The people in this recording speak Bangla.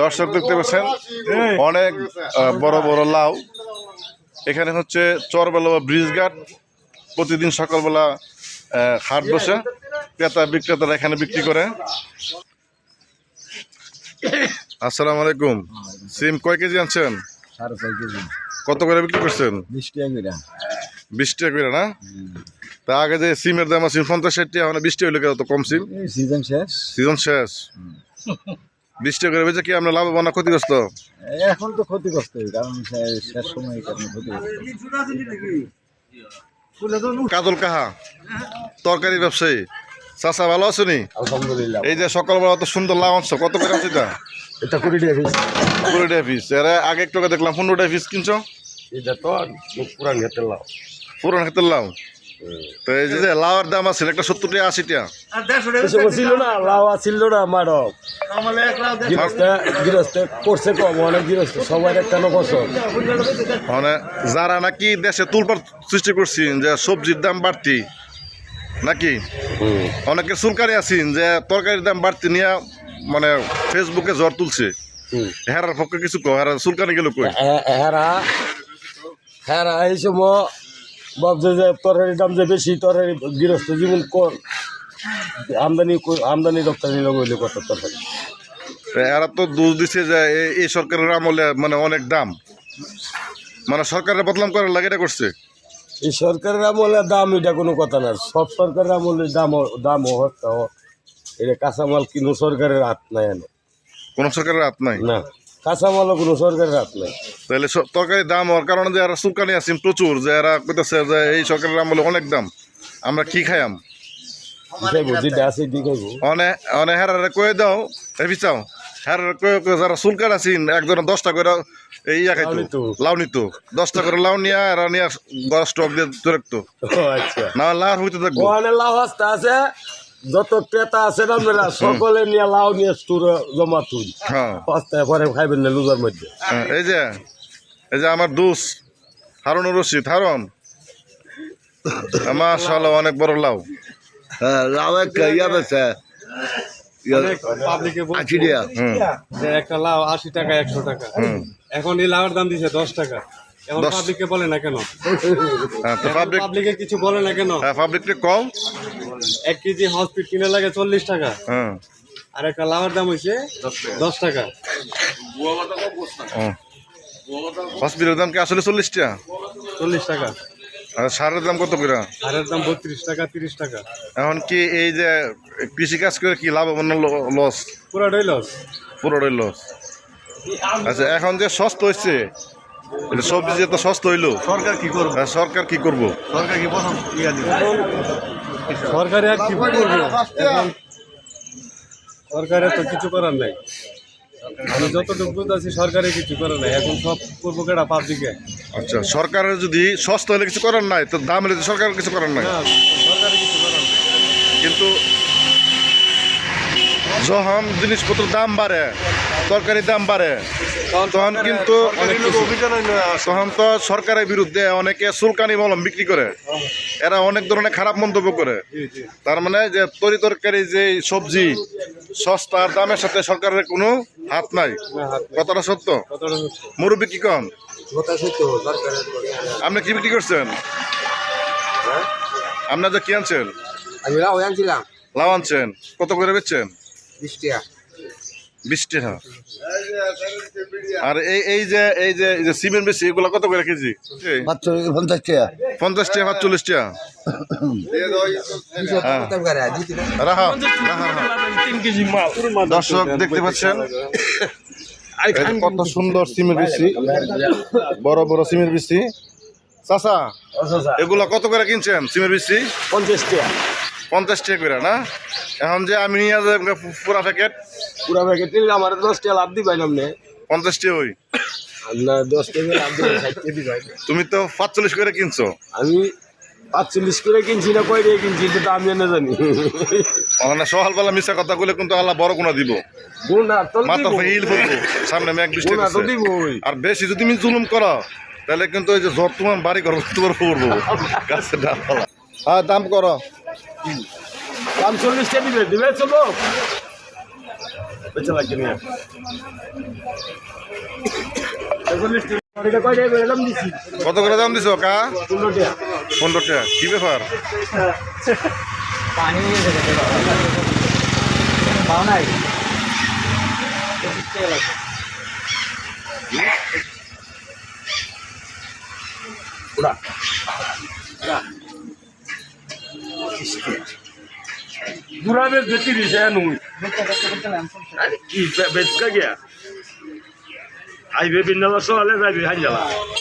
দর্শক দেখতে পাচ্ছেন অনেক বড় বড় লাউ। এখানে হচ্ছে চরবেলা বা ব্রিজ ঘাট। প্রতিদিন সকালবেলা হাট বসে। ক্রেতা বিক্রেতারা এখানে বিক্রি করে। আসসালামু আলাইকুম। সিম কয় কেজি আনছেন? কত করে বিক্রি করছেন? বিশ টাকা করে। না? তা আগে যে সিমের দাম আছে পঞ্চাশ ষাট টাকা বিশ টাকা কম সিম। সিজন শেষ। সিজন শেষ। বিশ টাকা করে বেচে কি আমরা লাভবান না ক্ষতিগ্রস্ত? এখন তো ক্ষতিগ্রস্ত কারণ শেষ সময় ক্ষতিগ্রস্ত। কাজল কাহা তরকারি ব্যবসায়ী। চাষা ভালো আছেনি আলহামদুলিল্লাহ। এই যে সকালবেলা অত সুন্দর লাভ আনছো কত করে আছে এটা? এটা কুড়ি টাকা পিস কুড়ি টাকা পিস এর আগে একটু দেখলাম পনেরো টাকা পিস কিনছো? এটা তো পুরান ঘেতে লাভ পুরান হাতের লাউ। তো এই যে লাউয়ের দাম আছে একটা সত্তর টাকা আশি টাকা। ছিল না ছিল না মারক গৃহস্থে গৃহস্থে করছে কম অনেক গৃহস্থ সবাই একটা নকশন মানে যারা নাকি দেশে তুলপার সৃষ্টি করছেন যে সবজির দাম বাড়তি নাকি? অনেকে চুলকানি আছেন যে তরকারির দাম বাড়তি নিয়ে মানে ফেসবুকে জ্বর তুলছে। হেরার পক্ষে কিছু কো হেরার চুলকানি গেল কই? হেরা হেরা এই সময় ভাবছে যে তরকারির দাম যে বেশি তরকারি গৃহস্থ জীবন কম আমদানি আমদানি রপ্তানি লগইলে কত তরকারি? এরা তো দোষ দিছে যে এই সরকারের আমলে মানে অনেক দাম। মানে সরকারের বদলাম করার লাগে এটা করছে। এই সরকারের আমলে দাম এটা কোনো কথা না। সব সরকারের আমলে দাম দাম হচ্ছে এটা কাঁচামাল কিনো সরকারের হাত নাই কোন সরকারের হাত নাই? না। কাঁচামালও কোনো সরকারের হাত নাই। তাহলে তরকারির দাম হওয়ার কারণে যে এরা আছেন প্রচুর যে এরা কইতেছে যে এই সরকারের আমলে অনেক দাম। আমরা কি খাইয়াম? দিখাইবো যেটা আছে দিখাইবো। অনে অনে হেরারে কয়ে দাও এ বিচাও। হেরারে কয়ে কয়ে যারা চুলকান আছেন একজন দশটা করে এই ইয়া খাইতো নিতো। লাউ দশটা করে লাউ নিয়ে এরা নিয়ে গড় স্টক দিয়ে রাখতো। আচ্ছা। না লাউ হইতে থাকব। লাউ আছে যত ক্রেতা আছে না মেলা সকলে নিয়ে লাউ নিয়ে স্টোরে জমা তুই হ্যাঁ হস্তায় পরে খাইবেন না লুজার মধ্যে? হ্যাঁ, এই যে এই যে আমার দুস হারুনুর রশিদ হারুন মাশাআল্লাহ অনেক বড় লাউ হ্যাঁ লাউ একটা ইয়া বেছে একটা লাউ আশি টাকা একশো টাকা। এখন এই লাউয়ের দাম দিছে দশ টাকা। এখন। পাবলিককে বলে না কেন? হ্যাঁ পাবলিক পাবলিকে কিছু বলে না কেন? হ্যাঁ পাবলিককে কম। এক কেজি হসপিট কিনে লাগে চল্লিশ টাকা। হ্যাঁ। আর একটা লাউয়ের দাম হয়েছে দশ টাকা। হসপিটালের দাম কি আসলে চল্লিশ টাকা চল্লিশ টাকা। আর সারের দাম কত করে? সারের দাম বত্রিশ টাকা তিরিশ টাকা। এখন কি এই যে কৃষি কাজ করে কি লাভ না লস? পুরাটাই লস। পুরোটাই লস। আচ্ছা এখন যে সস্তা হচ্ছে এটা সবজি যে তো সস্তা হইল। সরকার কি করবে? আর সরকার কি করব? সরকার কি প্রথম ইয়া আর কি করবে? সরকারের তো কিছু করার নাই। আমি যতটুকু বুঝতেছি সরকারে কিছু করার নাই। এখন সব করব কেটা পাবলিকে আচ্ছা সরকারের যদি সস্তা হলে কিছু করার নাই তো দাম হলে সরকার কিছু করার নাই। না সরকারে কিছু করার নাই। কিন্তু যখন জিনিসপত্র দাম বাড়ে তরকারির দাম বাড়ে তখন কিন্তু তখন তো সরকারের বিরুদ্ধে অনেকে সুলকানি মলম বিক্রি করে। এরা অনেক ধরনের খারাপ মন্তব্য করে। তার মানে যে তরি তরকারি যে সবজি সস্তার দামের সাথে সরকারের কোনো হাত নাই। সত্য? কতটা হচ্ছে মুরব্বী কি কম আপনি কি বিক্রি করছেন? আপনার যে কি আনছেন? আমি লাউ আনছিলাম। লাউ আনছেন। কত করে বেচছেন? বিশ টাকা আর এই এই যে এই যে এই যে সিমেন্ট বেশি এগুলো কত করে কেজি? পঞ্চাশ টাকা। পঞ্চাশ টাকা টাকা। দর্শক দেখতে পাচ্ছেন কত সুন্দর সিমের বেশি। বড় বড় সিমের বেশি। চাচা এগুলো কত করে কিনছেন সিমের বেশি? পঞ্চাশ টাকা। পঞ্চাশ টাকা করে না এখন যে আমি নিয়ে যাই পুরা প্যাকেট পুরা প্যাকেট নিলে আমার দশ টাকা লাভ দিবাই নামনে পঞ্চাশ টাকা ওই না দশ টাকা লাভ দিবাই তুমি তো পাঁচচল্লিশ করে কিনছো আমি পাঁচচল্লিশ করে কিনছি না কয় দিয়ে কিনছি তো আমি এনে জানি মানে সকালবেলা মিশা কথা বলে কিন্তু আল্লাহ বড় গুণা দিব মাথা হিল পড়ব সামনে মেঘ বৃষ্টি আর বেশি যদি তুমি জুলুম করো তাহলে কিন্তু ওই যে জ্বর তোমার বাড়ি করব তোমার পড়ব গাছের ডালপালা হ্যাঁ দাম করো দাম চল্লিশ টাকা দিবে? দিবে চলো। বেচা দাম দিছি। কত করে দাম দিছো কা পনেরো টাকা। কি ব্যাপার? पूरा স্টেট দুরাবে দেখি দিছে নুই আরে কি বেচকা গিয়া আইবে বিন্দাবাস হলে যাইবে হাইজালা